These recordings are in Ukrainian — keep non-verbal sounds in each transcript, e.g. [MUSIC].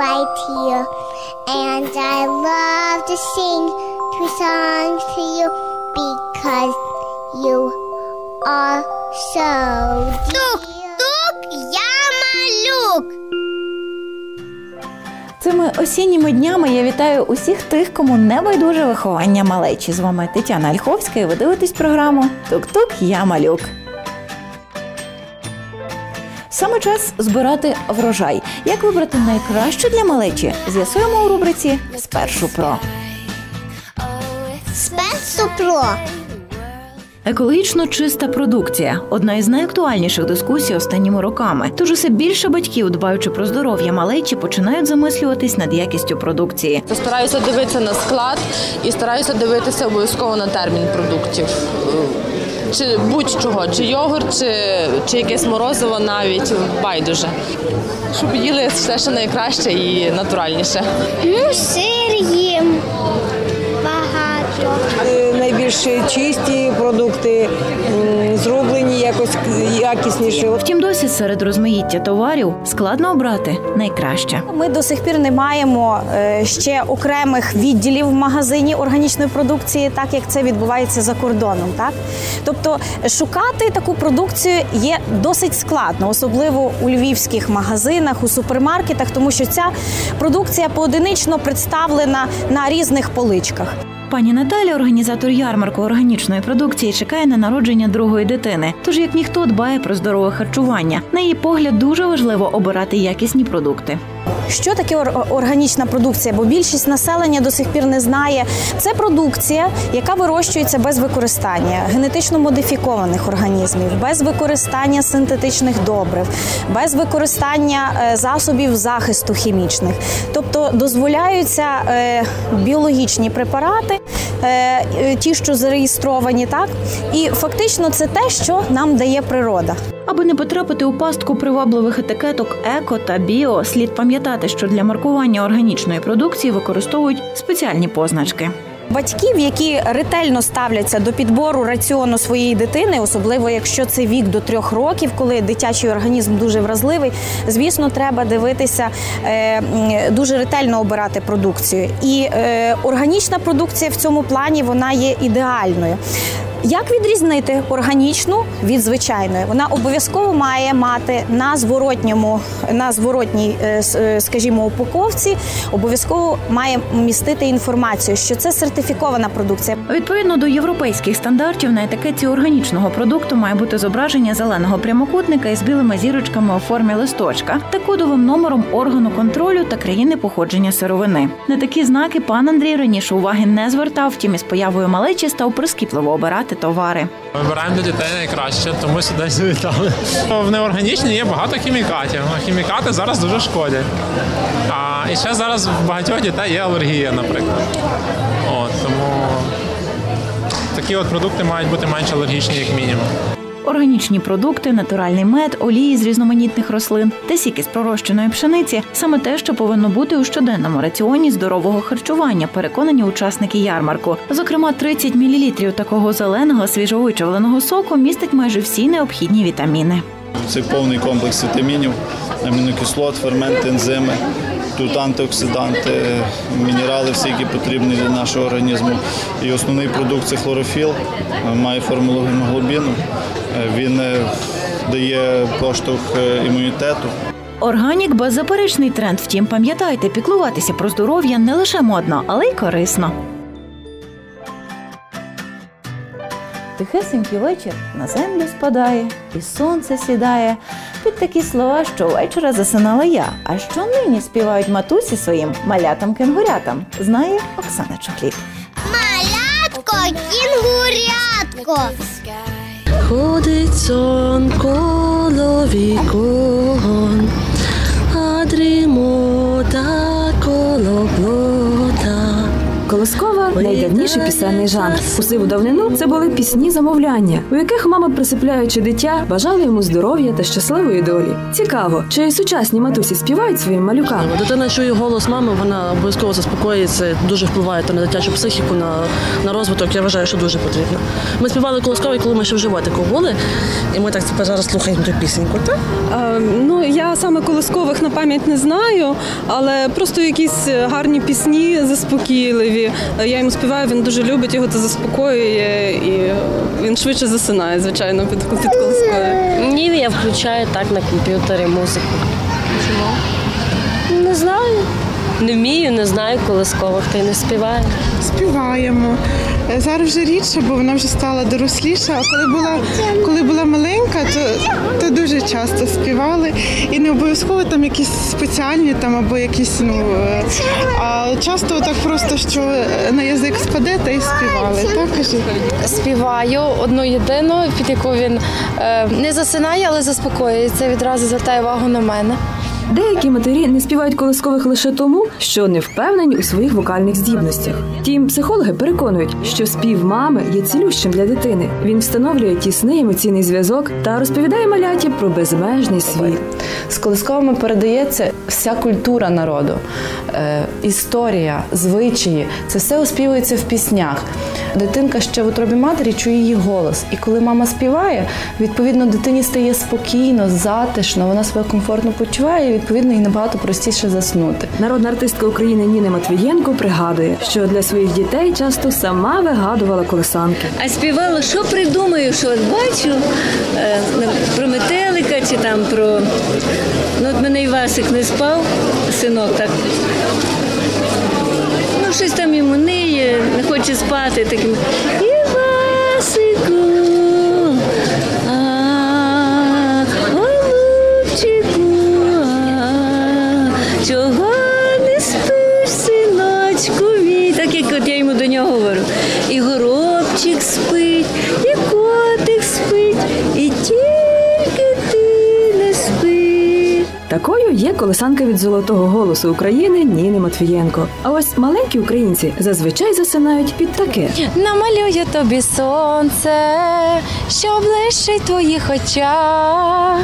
right here. And I love to sing two songs to you because you are so Тук, тук, я малюк. Цими осінніми днями я вітаю усіх тих, кому не байдуже виховання малечі. З вами Тетяна Ольховська і ви дивитесь програму Тук-тук, я малюк. Саме час збирати врожай. Як вибрати найкращу для малечі? З'ясуємо у рубриці Спершу про. Спецсупро. Екологічно чиста продукція одна із найактуальніших дискусій останніми роками. Тож усе більше батьків, дбаючи про здоров'я малечі, починають замислюватись над якістю продукції. Стараюся дивитися на склад і стараюся дивитися обов'язково на термін продуктів. Чи будь-чого, чи йогурт, чи, чи якесь морозиво навіть байдуже. Щоб їли все, що найкраще і натуральніше. Ну, сир їм Найбільш чисті продукти, зроблені якось якісніше. Втім, досі серед розмаїття товарів складно обрати найкраще. Ми до сих пір не маємо е, ще окремих відділів в магазині органічної продукції, так як це відбувається за кордоном. Так тобто шукати таку продукцію є досить складно, особливо у львівських магазинах, у супермаркетах, тому що ця продукція поодинично представлена на різних поличках. Пані Наталя, організатор ярмарку органічної продукції, чекає на народження другої дитини. Тож як ніхто дбає про здорове харчування. На її погляд дуже важливо обирати якісні продукти. Що таке ор- органічна продукція? Бо більшість населення до сих пір не знає. Це продукція, яка вирощується без використання генетично модифікованих організмів, без використання синтетичних добрив, без використання е, засобів захисту хімічних. Тобто дозволяються е, біологічні препарати, е, ті, що зареєстровані, так і фактично це те, що нам дає природа. Аби не потрапити у пастку привабливих етикеток еко та біо, слід пам'ятати, що для маркування органічної продукції використовують спеціальні позначки. Батьків, які ретельно ставляться до підбору раціону своєї дитини, особливо якщо це вік до трьох років, коли дитячий організм дуже вразливий, звісно, треба дивитися е, дуже ретельно обирати продукцію. І е, органічна продукція в цьому плані вона є ідеальною. Як відрізнити органічну від звичайної? Вона обов'язково має мати на зворотньому, на зворотній, е, е, скажімо, упаковці, обов'язково має містити інформацію, що це сертифікована продукція. Відповідно до європейських стандартів, на етикетці органічного продукту має бути зображення зеленого прямокутника із білими зірочками у формі листочка та кодовим номером органу контролю та країни походження сировини. На такі знаки пан Андрій раніше уваги не звертав, втім із появою малечі став прискіпливо обирати товари. Вибираємо для дітей найкраще, тому сюди завітали. В неорганічній є багато хімікатів. Хімікати зараз дуже шкодять. А і ще зараз в багатьох дітей є алергія, наприклад. От, тому такі от продукти мають бути менш алергічні, як мінімум. Органічні продукти, натуральний мед, олії з різноманітних рослин та сіки з пророщеної пшениці саме те, що повинно бути у щоденному раціоні здорового харчування, переконані учасники ярмарку. Зокрема, 30 мл такого зеленого свіжовичавленого соку містить майже всі необхідні вітаміни. Це повний комплекс вітамінів, амінокислот, ферменти, ензими, тут антиоксиданти, мінерали, всі, які потрібні для нашого організму. І основний продукт це хлорофіл, має формулу гемоглобіну. Він е, дає поштовх е, імунітету. Органік беззаперечний тренд. Втім, пам'ятайте, піклуватися про здоров'я не лише модно, але й корисно. Тихесенький вечір на землю спадає, і сонце сідає. Під такі слова щовечора засинала я. А що нині співають матусі своїм малятам-кенгурятам? Знає Оксана Чохлік. Малятко, кінгурятко. Ходить сон коло вікон, Колоскова найдавніший пісенний жанр. У сиву давнину це були пісні замовляння, у яких мама, присипляючи дитя, бажала йому здоров'я та щасливої долі. Цікаво, чи сучасні матусі співають своїм малюкам? Дитина чує голос мами, вона обов'язково заспокоїться, дуже впливає на дитячу психіку, на, на розвиток. Я вважаю, що дуже потрібно. Ми співали колоскові, коли ми ще в животику були, і ми так тепер зараз слухаємо ту пісеньку. Так? Е, Ну, я саме колискових на пам'ять не знаю, але просто якісь гарні пісні заспокійливі. Е, Я йому співаю, він дуже любить його, це заспокоює, і він швидше засинає, звичайно, під, під колисковою. Ні, я включаю так на комп'ютері музику. Чому? Не знаю. Не вмію, не знаю колискових, та й не співаю. Співаємо. Е, Зараз вже рідше, бо вона вже стала доросліша. А коли була, коли була маленька, то, то дуже часто співали. І не обов'язково там якісь спеціальні там або якісь, ну е, а часто так просто, що на язик спаде та й співали. Так кажи. Співаю одну єдину, під яку він е, не засинає, але заспокоюється. Відразу звертає увагу на мене. Деякі матері не співають колискових лише тому, що не впевнені у своїх вокальних здібностях. Втім, психологи переконують, що спів мами є цілющим для дитини. Він встановлює тісний емоційний зв'язок та розповідає маляті про безмежний світ. З колисковими передається вся культура народу, е, історія, звичаї. Це все оспівується в піснях. Дитинка ще в утробі матері чує її голос. І коли мама співає, відповідно дитині стає спокійно, затишно, вона себе комфортно почуває, відповідно їй набагато простіше заснути. Народна артистка України Ніна Матвієнко пригадує, що для своїх дітей часто сама вигадувала колесанки. А співала, що придумаю, що от бачу е, про метелика чи там про. Ну, от мене Івасик не спав, синок так. Ну, щось там йому ниє, не хоче спати таким. Такою є колесанка від золотого голосу України Ніни Матвієнко. А ось маленькі українці зазвичай засинають під таке. Намалюю тобі сонце, що блищить в твоїх очах.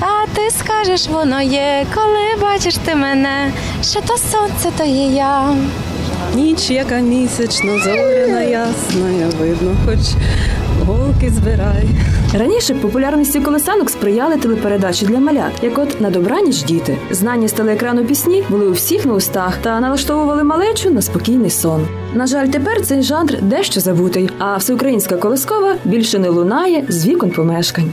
А ти скажеш, воно є, коли бачиш ти мене, що то сонце, то є я. Ніч, яка місячна, зоряна, ясна, видно, хоч голки збирай. Раніше популярності колесанок сприяли телепередачі для малят, як от на добраніч діти. Знання з телеекрану пісні були у всіх на устах та налаштовували малечу на спокійний сон. На жаль, тепер цей жанр дещо забутий, а всеукраїнська колескова більше не лунає з вікон помешкань.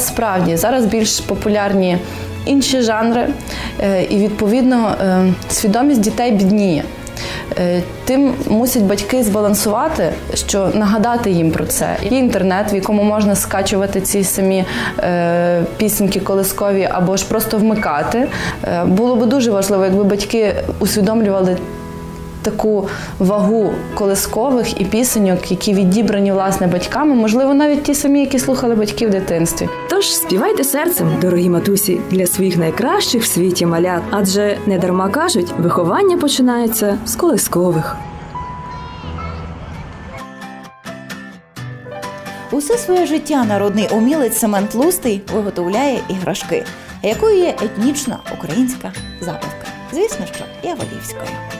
Справді зараз більш популярні інші жанри, е, і відповідно е, свідомість дітей бідніє. Е, Тим мусять батьки збалансувати, що нагадати їм про це. Є інтернет, в якому можна скачувати ці самі е, пісеньки колискові або ж просто вмикати. Е, було би дуже важливо, якби батьки усвідомлювали таку вагу колискових і пісеньок, які відібрані власне батьками, можливо, навіть ті самі, які слухали батьки в дитинстві. Тож співайте серцем, дорогі матусі, для своїх найкращих в світі малят. Адже не дарма кажуть, виховання починається з колискових. Усе своє життя народний умілець Семен Тлустий виготовляє іграшки, якою є етнічна українська забавка. Звісно, що Яворівською.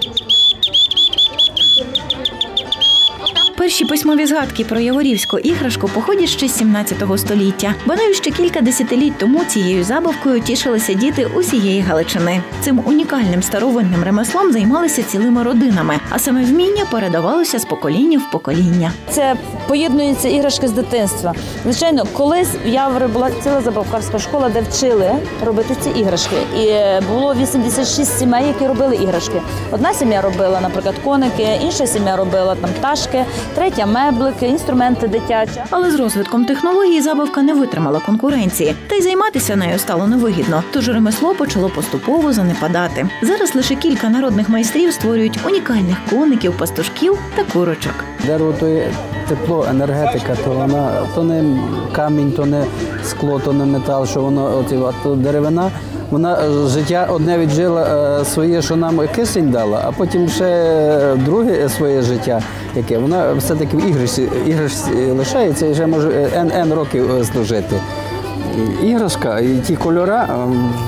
Перші письмові згадки про яворівську іграшку походять ще з 17 століття. Баною ще кілька десятиліть тому цією забавкою тішилися діти усієї Галичини. Цим унікальним старовинним ремеслом займалися цілими родинами, а саме вміння передавалося з покоління в покоління. Це поєднуються іграшки з дитинства. Звичайно, колись в Яворі була ціла забавкарська школа, де вчили робити ці іграшки. І було 86 сімей, які робили іграшки. Одна сім'я робила, наприклад, коники, інша сім'я робила там пташки, третя меблики, інструменти дитячі. Але з розвитком технологій забавка не витримала конкуренції, та й займатися нею стало невигідно. Тож ремесло почало поступово занепадати. Зараз лише кілька народних майстрів створюють унікальних коників, пастушків та курочок. Дерево то є тепло, енергетика, то вона то не камінь, то не скло, то не метал, що воно а то деревина. Вона е, життя одне віджила е, своє, що нам кисень дала, а потім ще е, друге своє життя, яке вона все-таки в іграшці, іграшці лишається і вже може е, N років е, служити. Іграшка і ті кольори,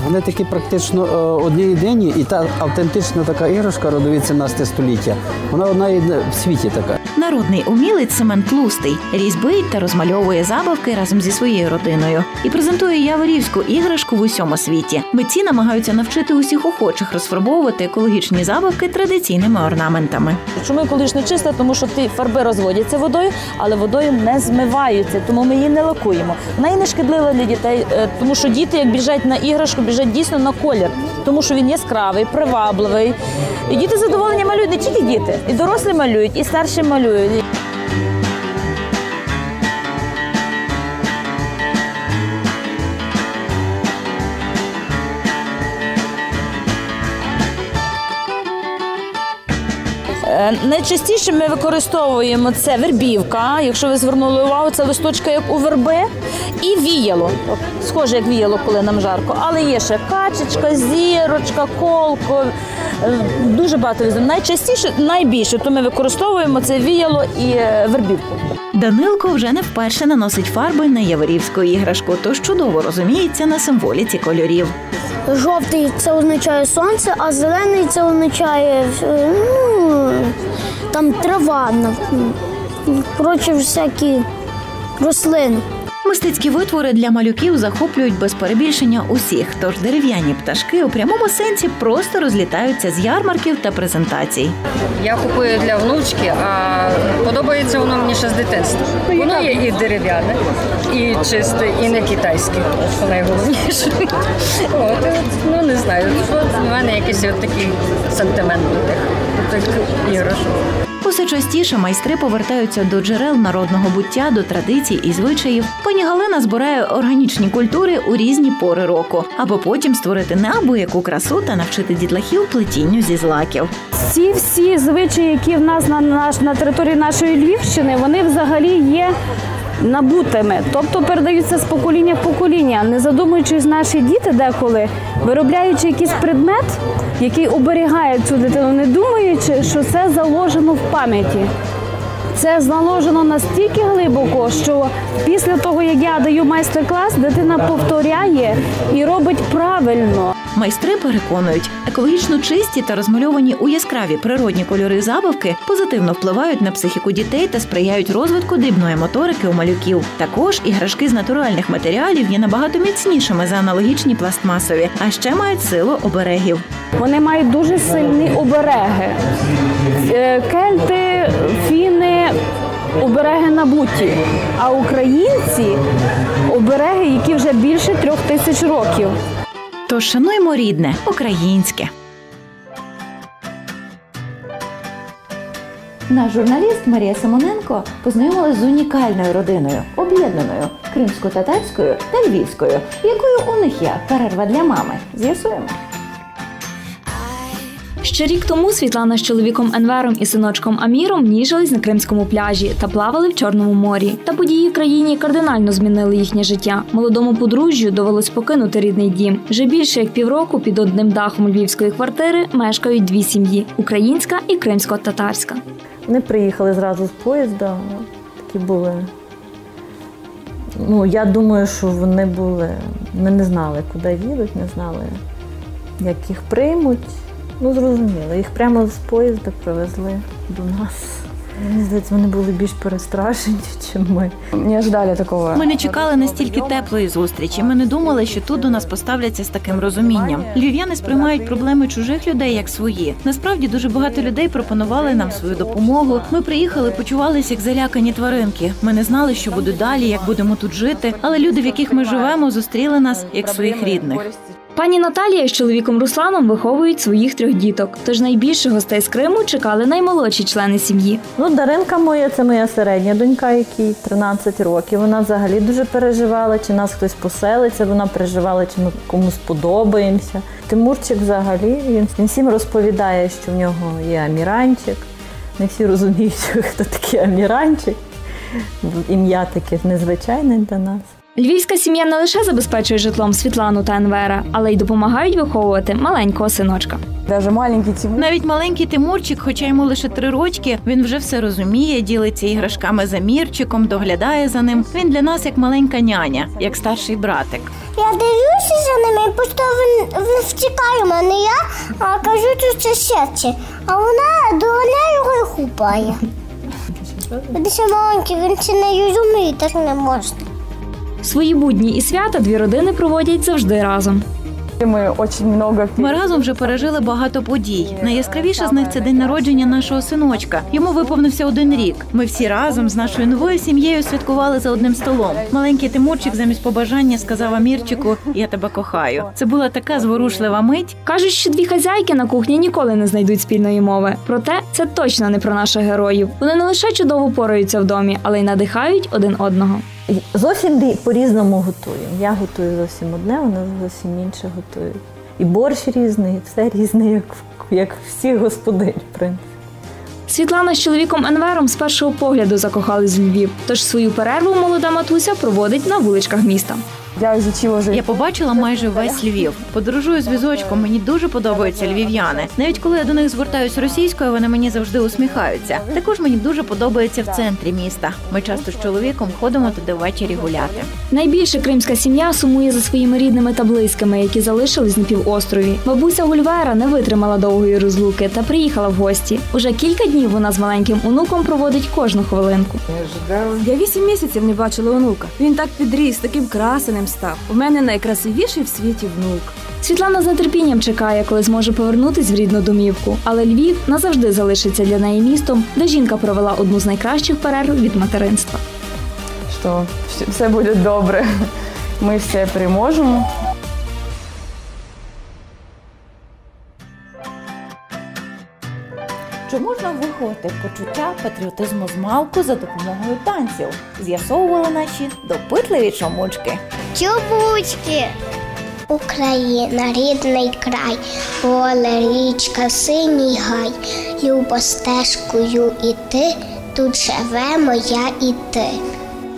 вони такі практично е, одні єдині, і та автентична така іграшка родовід 17 століття. Вона одна єдина в світі така. Народний умілець Семен Тлустий різьбить та розмальовує забавки разом зі своєю родиною і презентує яворівську іграшку в усьому світі. Митці намагаються навчити усіх охочих розфарбовувати екологічні забавки традиційними орнаментами. Чому екологічно чиста? Тому що ті фарби розводяться водою, але водою не змиваються, тому ми її не лакуємо. Вона і не шкідлива для дітей, е, тому що діти, як біжать на іграшку, біжать дійсно на колір, тому що він яскравий, привабливий. І діти задоволені малюють не тільки діти, і дорослі малюють, і старші малюють. Найчастіше ми використовуємо це вербівка. Якщо ви звернули увагу, це листочка як у верби, і віяло. Схоже, як віяло, коли нам жарко. Але є ще качечка, зірочка, колко. е, Дуже багато візерунків. Найчастіше, найбільше, то ми використовуємо це віяло і е, вербівку. Данилко вже не вперше наносить фарби на яворівську іграшку, тож чудово розуміється на символіці кольорів. Жовтий це означає сонце, а зелений це означає е, ну, там трава. ну, Коротше, всякі рослини. Мистецькі витвори для малюків захоплюють без перебільшення усіх, тож дерев'яні пташки у прямому сенсі просто розлітаються з ярмарків та презентацій. Я купую для внучки, а подобається воно мені ще з дитинства. Воно є і дерев'яне, і чисте, і не китайське, що найголовніше. От, ну не знаю. У мене якийсь от такий тих, до тих іграшок. Усе частіше майстри повертаються до джерел народного буття, до традицій і звичаїв. Пані Галина збирає органічні культури у різні пори року, аби потім створити неабияку красу та навчити дітлахів плетінню зі злаків. Ці всі звичаї, які в нас на, наш, на території нашої Львівщини, вони взагалі є набутими, тобто передаються з покоління в покоління, не задумуючись наші діти деколи, виробляючи якийсь предмет, який оберігає цю дитину, не думаючи, що це заложено в пам'яті. Це заложено настільки глибоко, що після того, як я даю майстер-клас, дитина повторяє і робить правильно. Майстри переконують, екологічно чисті та розмальовані у яскраві природні кольори забавки позитивно впливають на психіку дітей та сприяють розвитку дрібної моторики у малюків. Також іграшки з натуральних матеріалів є набагато міцнішими за аналогічні пластмасові, а ще мають силу оберегів. Вони мають дуже сильні обереги. Е, Кельти, фіни, обереги набуті. А українці обереги, які вже більше трьох тисяч років. Тож шануймо рідне, українське. Наш журналіст Марія Симоненко познайомилася з унікальною родиною, об'єднаною кримсько-татарською та львівською, якою у них є перерва для мами. З'ясуємо. Ще рік тому Світлана з чоловіком Енвером і синочком Аміром ніжились на кримському пляжі та плавали в Чорному морі. Та події в країні кардинально змінили їхнє життя. Молодому подружжю довелось покинути рідний дім. Вже більше як півроку під одним дахом львівської квартири мешкають дві сім'ї українська і кримсько-татарська. Вони приїхали зразу з поїзда, такі були. Ну, я думаю, що вони були. Ми не знали, куди їдуть, не знали, як їх приймуть. Ну, зрозуміло, їх прямо з поїзда привезли до нас. Мені здається, вони були більш перестрашені, ніж ми. Не ожидали такого. Ми не чекали настільки теплої зустрічі. Ми не думали, що тут до нас поставляться з таким розумінням. Львів'яни сприймають проблеми чужих людей як свої. Насправді дуже багато людей пропонували нам свою допомогу. Ми приїхали, почувалися як залякані тваринки. Ми не знали, що буде далі, як будемо тут жити. Але люди, в яких ми живемо, зустріли нас як своїх рідних. Пані Наталія з чоловіком Русланом виховують своїх трьох діток. Тож найбільше гостей з Криму чекали наймолодші члени сім'ї. Ну, Даринка моя, це моя середня донька, якій 13 років. Вона взагалі дуже переживала, чи нас хтось поселиться. Вона переживала, чи ми комусь подобаємося. Тимурчик взагалі він, він всім розповідає, що в нього є аміранчик. Не всі розуміють, [LAUGHS] хто такий аміранчик. Ім'я таке незвичайне для нас. Львівська сім'я не лише забезпечує житлом Світлану та Енвера, але й допомагають виховувати маленького синочка. Даже маленький Тимур. Навіть маленький Тимурчик, хоча йому лише три рочки, він вже все розуміє, ділиться іграшками за мірчиком, доглядає за ним. Він для нас як маленька няня, як старший братик. Я дивлюся за ними, просто він, він втікає в мене. Я а, кажу, що це серце, а вона доганяє його і хупає. Він маленький, він це не розуміє, так не можна. Свої будні і свята дві родини проводять завжди разом. Ми очень много разом вже пережили багато подій. Найяскравіше з них це день народження нашого синочка. Йому виповнився один рік. Ми всі разом з нашою новою сім'єю святкували за одним столом. Маленький Тимурчик замість побажання сказав Амірчику Я тебе кохаю. Це була така зворушлива мить. Кажуть, що дві хазяйки на кухні ніколи не знайдуть спільної мови. Проте це точно не про наших героїв. Вони не лише чудово пораються в домі, але й надихають один одного. Зовсім по-різному готуємо. Я готую зовсім одне, вона зовсім інше готує. І борщ різний, і все різне, як, як всі господинь, в принципі. Світлана з чоловіком Енвером з першого погляду закохались в Львів, тож свою перерву молода матуся проводить на вуличках міста. Я Я побачила майже весь Львів. Подорожую з візочком. Мені дуже подобаються львів'яни. Навіть коли я до них звертаюсь російською, вони мені завжди усміхаються. Також мені дуже подобається в центрі міста. Ми часто з чоловіком ходимо туди ввечері гуляти. Найбільше кримська сім'я сумує за своїми рідними та близькими, які залишились на півострові. Бабуся Гульвера не витримала довгої розлуки та приїхала в гості. Уже кілька днів вона з маленьким онуком проводить кожну хвилинку. Я вісім місяців не бачила онука. Він так підріс, таким красеним став. У мене найкрасивіший в світі внук. Світлана з нетерпінням чекає, коли зможе повернутись в рідну домівку. Але Львів назавжди залишиться для неї містом, де жінка провела одну з найкращих перерв від материнства. що все- все буде добре. Ми все переможемо. Чи можна виховати почуття патріотизму з малку за допомогою танців? З'ясовували наші допитливі чомучки. Чубучки. Україна, рідний край, поле, річка, синій гай, любо стежкою іти, тут живемо я і ти.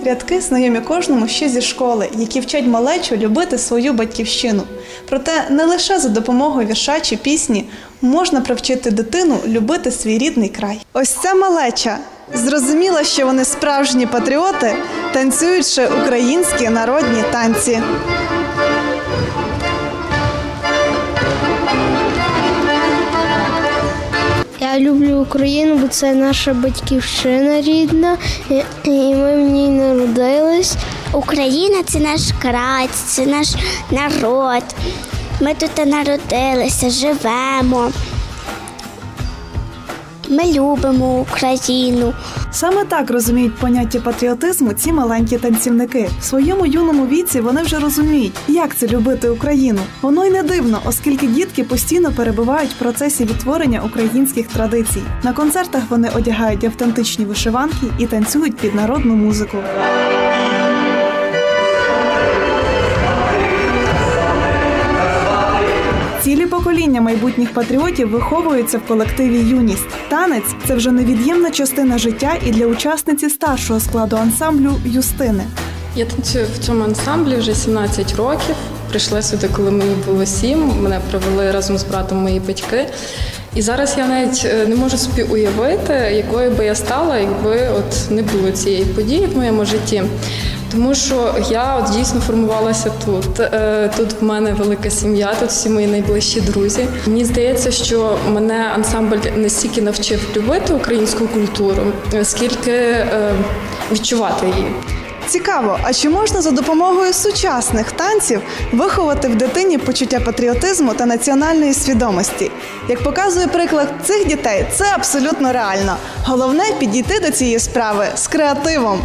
Рядки знайомі кожному ще зі школи, які вчать малечу любити свою батьківщину. Проте не лише за допомогою вірша чи пісні можна привчити дитину любити свій рідний край. Ось ця малеча зрозуміла, що вони справжні патріоти, танцюючи українські народні танці. Я люблю Україну, бо це наша батьківщина рідна, і і ми в ній народились. Україна це наш край, це наш народ. Ми тут народилися, живемо. Ми любимо Україну. Саме так розуміють поняття патріотизму ці маленькі танцівники. В своєму юному віці вони вже розуміють, як це любити Україну. Воно й не дивно, оскільки дітки постійно перебувають в процесі відтворення українських традицій. На концертах вони одягають автентичні вишиванки і танцюють під народну музику. Цілі покоління майбутніх патріотів виховуються в колективі Юність. Танець це вже невід'ємна частина життя і для учасниці старшого складу ансамблю Юстини. Я танцюю в цьому ансамблі вже 17 років. Прийшла сюди, коли мені було сім. Мене провели разом з братом мої батьки. І зараз я навіть е, не можу собі уявити, якою би я стала, якби от не було цієї події в моєму житті. Тому що я от дійсно формувалася тут. Е, Тут в мене велика сім'я, тут всі мої найближчі друзі. Мені здається, що мене ансамбль настільки навчив любити українську культуру, скільки е, відчувати її. Цікаво, а чи можна за допомогою сучасних танців виховати в дитині почуття патріотизму та національної свідомості? Як показує приклад цих дітей, це абсолютно реально. Головне підійти до цієї справи з креативом.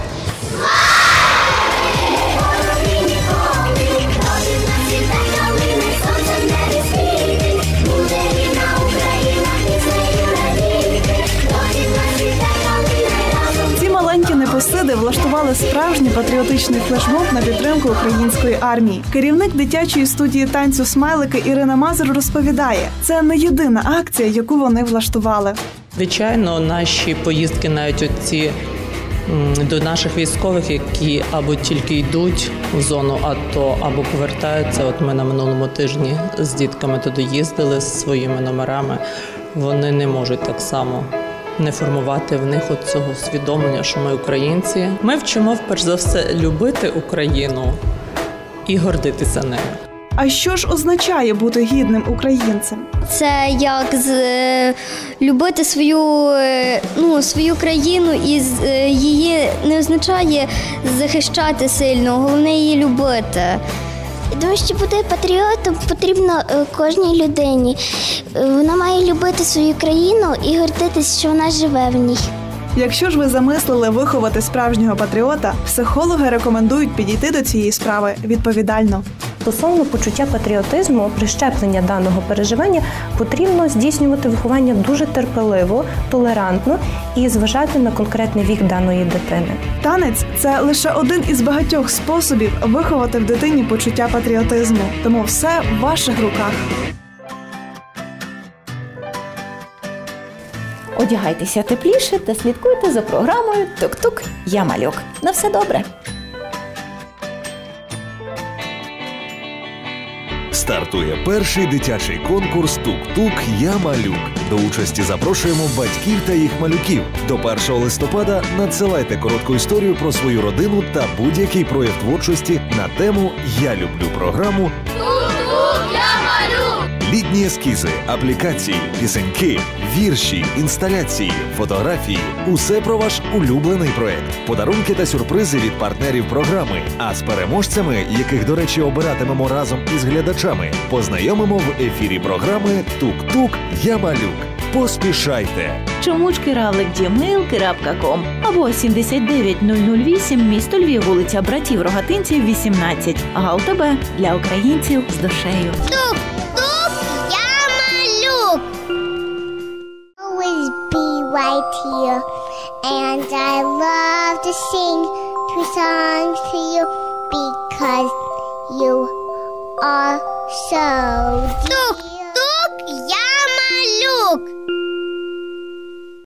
Провели справжній патріотичний флешмоб на підтримку української армії. Керівник дитячої студії танцю смайлики Ірина Мазур розповідає, це не єдина акція, яку вони влаштували. Звичайно, наші поїздки навіть оці до наших військових, які або тільки йдуть в зону АТО, або повертаються. От ми на минулому тижні з дітками туди їздили з своїми номерами. Вони не можуть так само не формувати в них от цього усвідомлення, що ми українці. Ми вчимо перш за все любити Україну і гордитися нею. А що ж означає бути гідним українцем? Це як з, е, любити свою, е, ну, свою країну і з- е, її не означає захищати сильно, головне її любити. Тому що бути патріотом потрібно е, кожній людині. Е, Вона має любити свою країну і гордитись, що вона живе в ній. Якщо ж ви замислили виховати справжнього патріота, психологи рекомендують підійти до цієї справи відповідально. Стосовно почуття патріотизму, прищеплення даного переживання потрібно здійснювати виховання дуже терпеливо, толерантно і зважати на конкретний вік даної дитини. Танець це лише один із багатьох способів виховати в дитині почуття патріотизму. Тому все в ваших руках. Одягайтеся тепліше та слідкуйте за програмою Тук-Тук, я малюк. На все добре. Стартує перший дитячий конкурс Тук-Тук Я малюк. До участі запрошуємо батьків та їх малюків. До 1 листопада надсилайте коротку історію про свою родину та будь-який прояв творчості на тему Я люблю програму Літні ескізи, аплікації, пісеньки, вірші, інсталяції, фотографії усе про ваш улюблений проект, подарунки та сюрпризи від партнерів програми. А з переможцями, яких, до речі, обиратимемо разом із глядачами, познайомимо в ефірі програми Тук-Тук Я малюк. Поспішайте! Чомучки.равлик.gmail.com або 79008 місто Львів, вулиця Братів Рогатинців, 18. Гал ТБ для українців з душею. Тук, And I love to sing two songs to you because you are so dear.